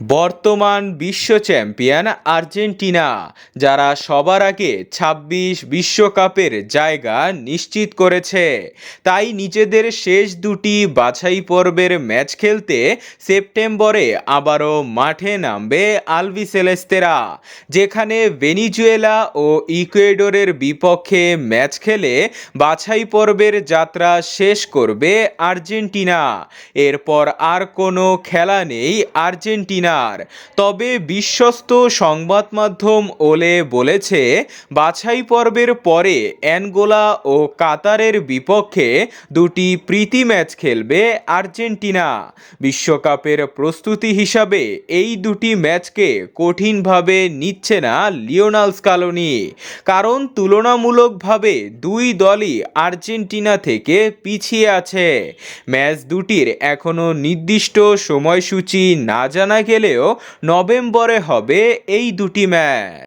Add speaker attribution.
Speaker 1: বর্তমান বিশ্ব champion Argentina, যারা সবার আগে ছাব্বিশ বিশ্বকাপের জায়গা নিশ্চিত করেছে। তাই নিজেদের শেষ দুটি বাছাই পর্বের ম্যাচ খেলতে সেপ্টেম্বরে আবারও মাঠে নামবে আলবিসেলেস্তেরা যেখানে ভেনিজুয়েলা ও ইকুয়েডরের বিপক্ষে ম্যাচ খেলে বাছাই পর্বের যাত্রা শেষ করবে আর্জেন্টিনা। এরপর আর কোনো খেলা নেই আর্জেন্টিনার তবে বিশ্বস্ত সংবাদ মাধ্যম ওলে বলেছে, বাছাই পর্বের পরে অ্যানগোলা ও কাতারের বিপক্ষে দুটি প্রীতি ম্যাচ খেলবে আর্জেন্টিনা। বিশ্বকাপের প্রস্তুতি হিসাবে এই দুটি ম্যাচকে কঠিনভাবে নিচ্ছে না লিওনাল স্কালোনি। কারণ তুলনামূলকভাবে দুই দলই আর্জেন্টিনা থেকে পিছিয়ে আছে। ম্যাচ দুটির এখনও নির্দিষ্ট সময়সূচি না জানা গেলেও নভেম্বরে হবে এই দুটি ম্যাচ।